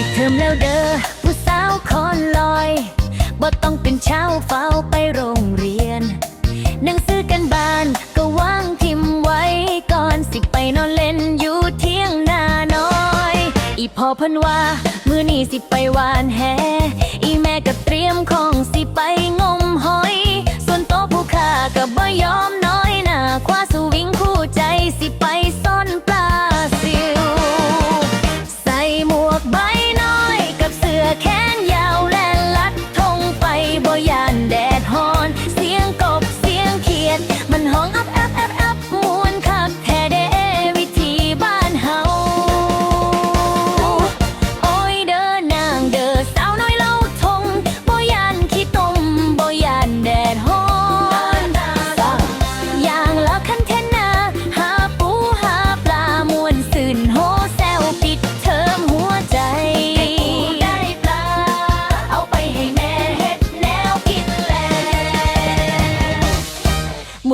ปิดเทอมแล้วเด้อผู้สาวคอนลอยบ่ต้องเป็นเช้าเฝ้าไปโรงเรียน หนังสือกันบานก็วางทิมไว้ก่อนสิไปนอนเล่นอยู่เที่ยงนาน้อย อีพอพันว่า มือนี้สิไปวานแฮอีแม่ก็เตรียมของสิ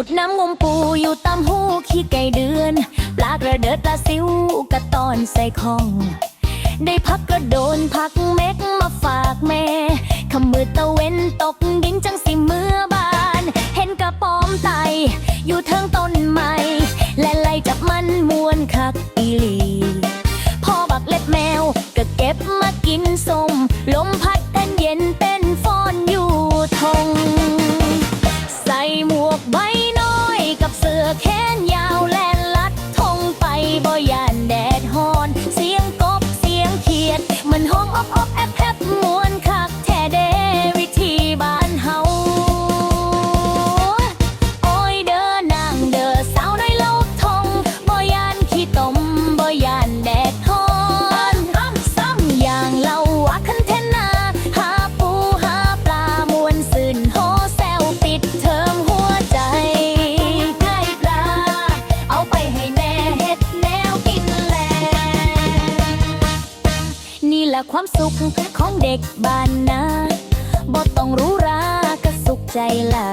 ดน้ำงมปูอยู่ตามหูขี้ไก่เดือน ปลากระเดิดปลาซิวกระตอนใส่คอง ได้พักก็โดนพักเม็กมาฝากแม่ขมือตะเว้นตกดินจังสิเมื่อบาน เห็นกระป้อมไต อยู่เทิงต้นไม้และไล่จับมันมวนคักอีลี พ่อบักเล็บแมวก็เก็บมากินสมลม ความสุขของเด็กบ้านนาบ่ต้องรู้ราก็สุขใจลา